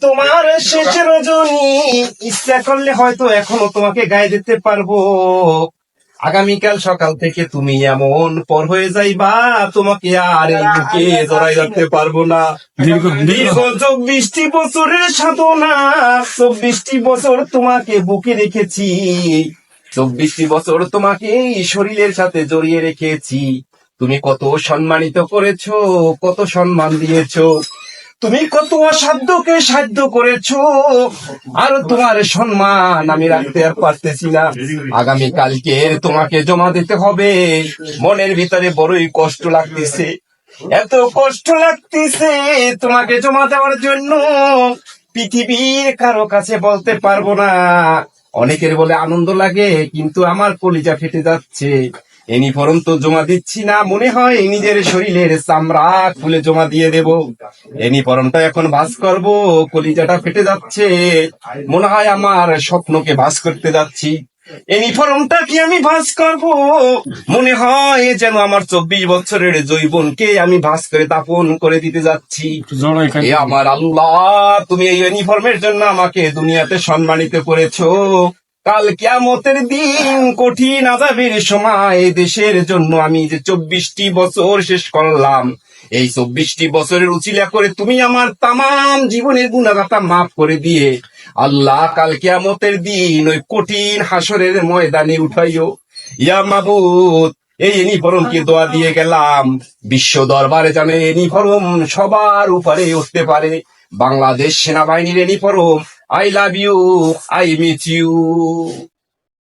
তোমার শেষ রজনী। ইচ্ছা করলে হয়তো এখনও তোমাকে গায়ে দিতে পারব। আগামীকাল সকাল থেকে তুমি এমন পর হয়ে যাইবা, তোমাকে আর বুকে জড়াই রাখতে পারব না। চব্বিশটি বছরের সাধনা, চব্বিশটি বছর তোমাকে বুকে রেখেছি। চব্বিশটি বছর তোমাকে শরীরের সাথে জড়িয়ে রেখেছি। তুমি কত সম্মানিত করেছ, কত সম্মান দিয়েছ, তুমি কত অসাধ্যকে সাধ্য করেছ, আর তোমার সম্মান আমি রাখতে আর পারতেছি না। আগামী কালকে তোমাকে জমা দিতে হবে। মনের ভিতরে বড়ই কষ্ট লাগতেছে, এত কষ্ট লাগতেছে তোমাকে জমা দেওয়ার জন্য। পৃথিবীর কারও কাছে বলতে পারব না। অনেকের বলে আনন্দ লাগে, কিন্তু আমার কলিজা ফেটে যাচ্ছে। ইউনিফর্ম তো জমা দিচ্ছি না মনে হয় নিজের শরীরের চামড়া খুলে জমা দিয়ে দেব। ইউনিফর্মটা এখন ভাস করব কলিজাটা ফেটে যাচ্ছে মনে হয় আমার স্বপ্নকে ভাস করতে যাচ্ছি। ইউনিফর্মটা কি আমি ভাস করব? মনে হয় যেন আমার চব্বিশ বছরের জৈবনকে আমি ভাস করে দাপন করে দিতে যাচ্ছি। আমার আল্লাহ তুমি এই ইউনিফর্মের জন্য আমাকে দুনিয়াতে সম্মানিত করেছ। কাল কিয়ামতের দিন কঠিন আজাবের সময় দেশের জন্য আমি যে চব্বিশটি বছর শেষ করলাম, এই চব্বিশটি বছরের উচিলা করে তুমি আমার তামাম জীবনের গুণাগাতা মাফ করে দিয়ে আল্লাহ কাল কিয়ামতের দিন ওই কঠিন হাসরের ময়দানে উঠাইও। ইয়া মাবুদ, এই ইউনিফর্মকে দোয়া দিয়ে গেলাম। বিশ্ব দরবারে জানে ইউনিফর্ম সবার উপরে উঠতে পারে। বাংলাদেশ সেনাবাহিনীর uniform I love you. I meet you.